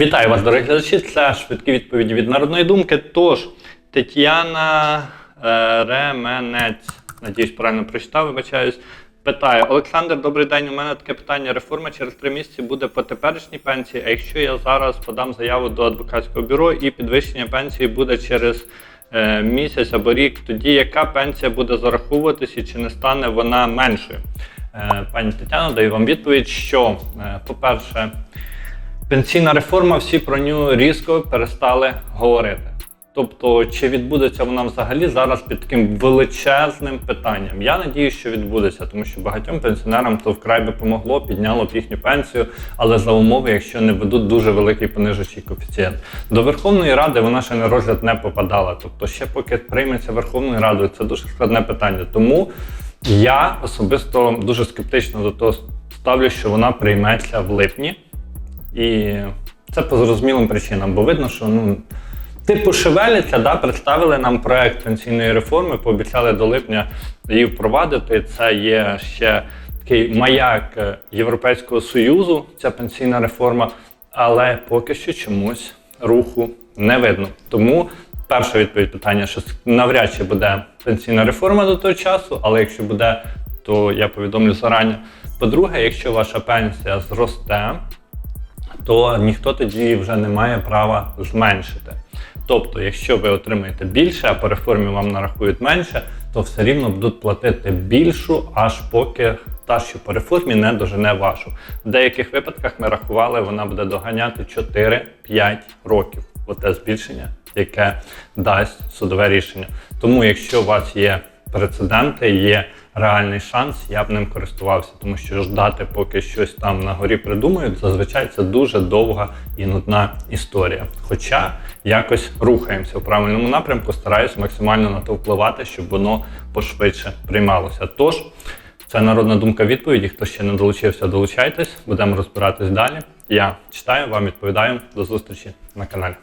Вітаю вас, дорогі глядачі. Це швидкі відповіді від народної думки. Тож, Тетяна е, Ременець, надіюсь, правильно прочитав, вибачаюсь. Питає: Олександр, добрий день. У мене таке питання. Реформа через три місяці буде по теперішній пенсії. А якщо я зараз подам заяву до адвокатського бюро і підвищення пенсії буде через е, місяць або рік, тоді яка пенсія буде зараховуватися чи не стане вона меншою? Е, пані Тетяно, даю вам відповідь, що, е, по-перше, Пенсійна реформа, всі про нього різко перестали говорити. Тобто, чи відбудеться вона взагалі зараз під таким величезним питанням? Я надію, що відбудеться, тому що багатьом пенсіонерам то вкрай би помогло, підняло б їхню пенсію, але за умови, якщо не ведуть дуже великий понижуючий коефіцієнт. До Верховної Ради вона ще на розгляд не попадала. Тобто, ще поки прийметься Верховною Радою, це дуже складне питання. Тому я особисто дуже скептично до того ставлю, що вона прийметься в липні. І це по зрозумілим причинам, бо видно, що ну. Типу шевеляться, да, представили нам проект пенсійної реформи, пообіцяли до липня її впровадити. Це є ще такий маяк е, Європейського Союзу, ця пенсійна реформа, але поки що чомусь руху не видно. Тому перша відповідь питання, що навряд чи буде пенсійна реформа до того часу, але якщо буде, то я повідомлю зарані. По-друге, якщо ваша пенсія зросте, то ніхто тоді вже не має права зменшити. Тобто, якщо ви отримаєте більше, а по реформі вам нарахують менше, то все рівно будуть платити більшу, аж поки та, що по реформі не дожене вашу. В деяких випадках ми рахували, вона буде доганяти 4-5 років. Оте збільшення, яке дасть судове рішення. Тому, якщо у вас є прецеденти, є реальний шанс, я б ним користувався, тому що ждати, поки щось там на горі придумають, зазвичай це дуже довга і нудна історія. Хоча якось рухаємося в правильному напрямку, стараюся максимально на то впливати, щоб воно пошвидше приймалося. Тож, це народна думка відповіді. Хто ще не долучився, долучайтесь, будемо розбиратись далі. Я читаю, вам відповідаю. До зустрічі на каналі.